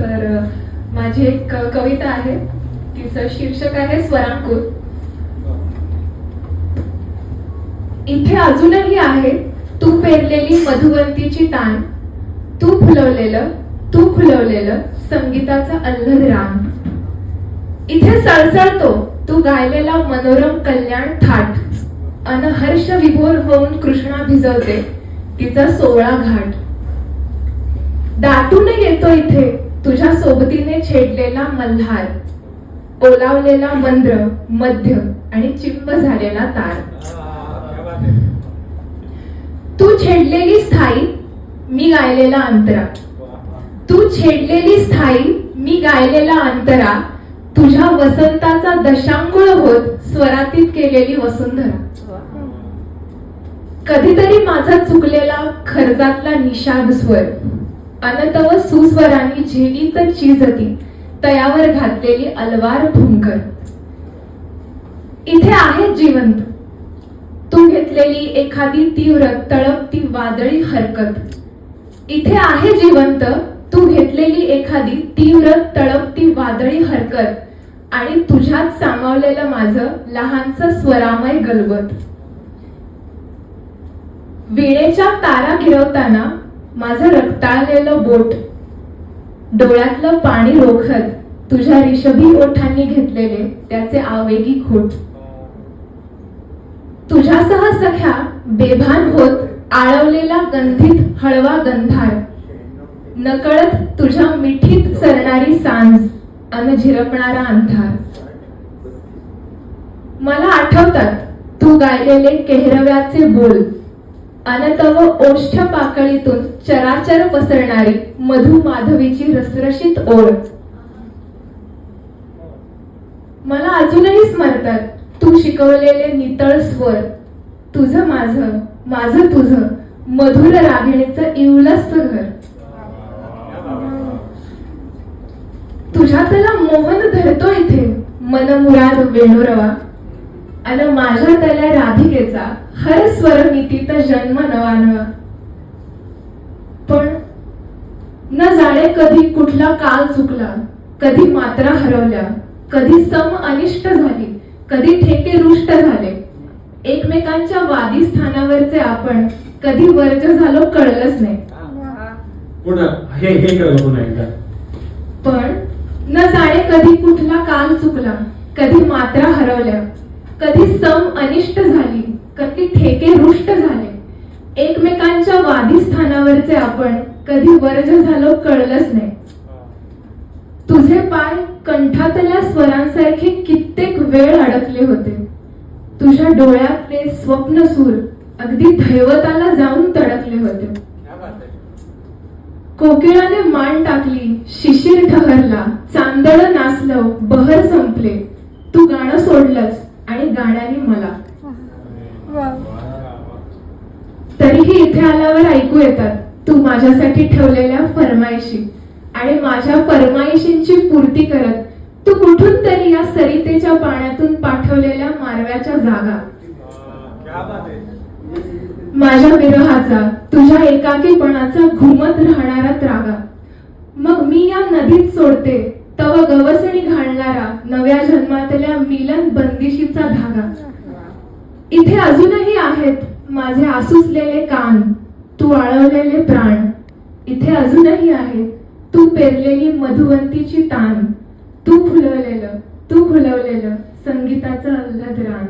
तर माझी एक कविता आहे. तिचं शीर्षक आहे स्वरांकुर इथे अजूनही आहे तू पेरलेली मधुवंतीची ताण. तू फुलवलेलं तू फुलवलेलं संगीताचं अल्लद रान. इथे सळसळतो तू गायलेला मनोरम कल्याण थाट अन हर्ष विभोर होऊन कृष्णा भिजवते तिचा सोळा घाट. दाटून येतो इथे तुझ्या सोबतीने छेडलेला मल्हार ओलावलेला मंद्र मध्य आणि चिंब झालेला तार. तू छेडलेली स्थायी मी गायलेला अंतरा. तू छेडलेली स्थायी मी गायलेला अंतरा. तुझ्या वसंताचा दशांगुळ होत स्वरातीत केलेली वसुंधरा. कधीतरी माझा चुकलेला खर्जातला निषाद स्वर. अनतव सुस्वरांनी झेली तर चिजती तयावर घातलेली अलवार भुंकर इथे आहे जिवंत. तू घेतलेली एखादी तीव्र तळपती वादळी हरकत. इथे आहे जिवंत तू घेतलेली एखादी तीव्र तळपती वादळी हरकत. आणि तुझ्यात सामावलेलं माझं लहानस स्वरामय गलबत. वेळेच्या तारा गिरवताना माझं रक्ताळलेलं बोट डोळ्यातलं पाणी रोखत तुझ्या रिषभी ओठांनी घेतलेले त्याचे आवेगी खोट तुझ्यासह सख्या बेभान होत आळवलेला गंधित हळवा गंधार. नकळत तुझ्या मिठीत सरणारी सांज अन झिरपणारा अंधार. मला आठवतात तू गायलेले केहरव्याचे बोल अनतव ओष्ठ पाकळीतून चराचर पसरणारी मधु माधवीची रसरशीत ओळ. मला अजूनही स्मरतात तू शिकवलेले नितळ स्वर. तुझ माझं माझं तुझ मधुर रागिणीचं इवलस घर. तुझ्यातला मोहन धरतो इथे मनमुराद वेणुरवा. अन माझ्या तल्या राधिकेचा हर स्वर नीतीत जन्म नवा नवा पण न जाणे कधी कुठला काल चुकला कधी मात्रा हरवल्या कधी सम अनिष्ट झाली कधी ठेके रुष्ट झाले. एकमेकांच्या वादी स्थानावरचे आपण कधी वर्ज झालो कळलंच नाही. पुन्हा हे हे करा पुन्हा एकदा. पण न जाणे कधी कुठला काल चुकला कधी मात्रा हरवल्या कधी सम अनिष्ट झाली कधी ठेके रुष्ट झाले. एकमेकांच्या वादी स्थानावरचे आपण कधी वर्ज झालो कळलंच नाही. तुझे पाय कंठातल्या स्वरांसारखे कित्येक वेळ अडकले होते. तुझ्या डोळ्यातले स्वप्न सूर अगदी दैवताला जाऊन तडकले होते. कोकिळाने मान टाकली शिशिर ठहरला चांदळ नाचलं बहर संपले. तू गाणं सोडलंस आणि गाण्याने मला. तरीही इथे आल्यावर ऐकू येतात तू माझ्यासाठी ठेवलेल्या फरमाईशी. आणि माझ्या फरमाईशींची पूर्ती करत तू कुठून तरी या सरितेच्या पाण्यातून पाठवलेल्या मारव्याच्या जागा. माझ्या विरहाचा तुझ्या एकाकीपणाचा घुमत राहणारा त्रागा. मग मी या नदीत सोडते तव गवसणी घालणारा नव्या जन्मातल्या मिलन बंदिशीचा धागा. इथे अजूनही आहेत माझे आसुसलेले कान तू आळवलेले प्राण इथे अजूनही आहे तू पेरलेली मधुवंतीची तान तू फुलवलेलं तू फुलवलेलं संगीताचं अल्लद रान.